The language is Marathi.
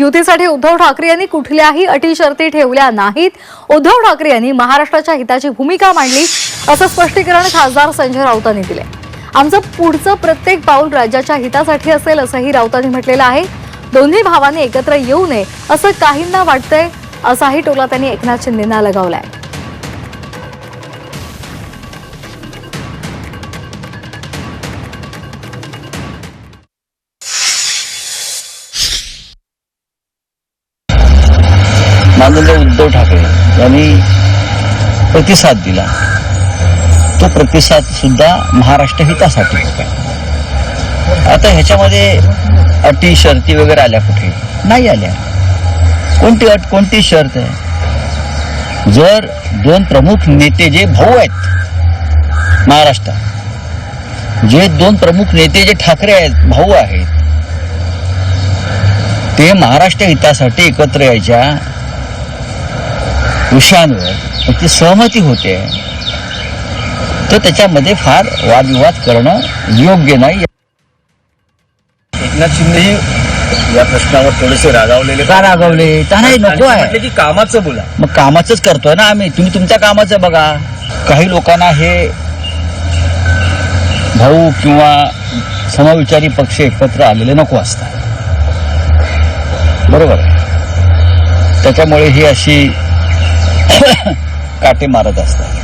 युतीसाठी उद्धव ठाकरे यांनी कुठल्याही अटी शर्ती ठेवल्या नाहीत. उद्धव ठाकरे यांनी महाराष्ट्राच्या हिताची भूमिका मांडली असं स्पष्टीकरण खासदार संजय राऊतांनी दिले आमचं पुढचं प्रत्येक पाऊल राज्याच्या हितासाठी असेल असंही राऊतांनी म्हटलेलं आहे. दोन्ही भावांनी एकत्र येऊ नये असं काहींना वाटतंय असाही टोला त्यांनी एकनाथ शिंदेना लगावलाय. माननीय उद्धव ठाकरे यांनी प्रतिसाद दिला. तो प्रतिसाद सुद्धा महाराष्ट्र हितासाठी होता. आता ह्याच्यामध्ये अटी शर्ती वगैरे आल्या कुठे? नाही आल्या. कोणती अट कोणती शर्त आहे? जर दोन प्रमुख नेते जे भाऊ आहेत महाराष्ट्रात जे दोन प्रमुख नेते जे ठाकरे आहेत भाऊ आहेत ते महाराष्ट्र हितासाठी एकत्र यायच्या विषयांवर त्याची सहमती होते. तर त्याच्यामध्ये फार वादविवाद करणं योग्य नाही. एकनाथ शिंदे या प्रश्नावर थोडेसे रागावलेले का रागवले? त्यांनाही नको आहे. की कामाचं बोला. मग कामाचंच करतोय ना आम्ही. तुम्ही तुमच्या कामाचं बघा. काही लोकांना हे भाऊ किंवा समविचारी पक्ष एकत्र आलेले नको असतात. बरोबर? त्याच्यामुळे ही अशी काटे मारत असतात.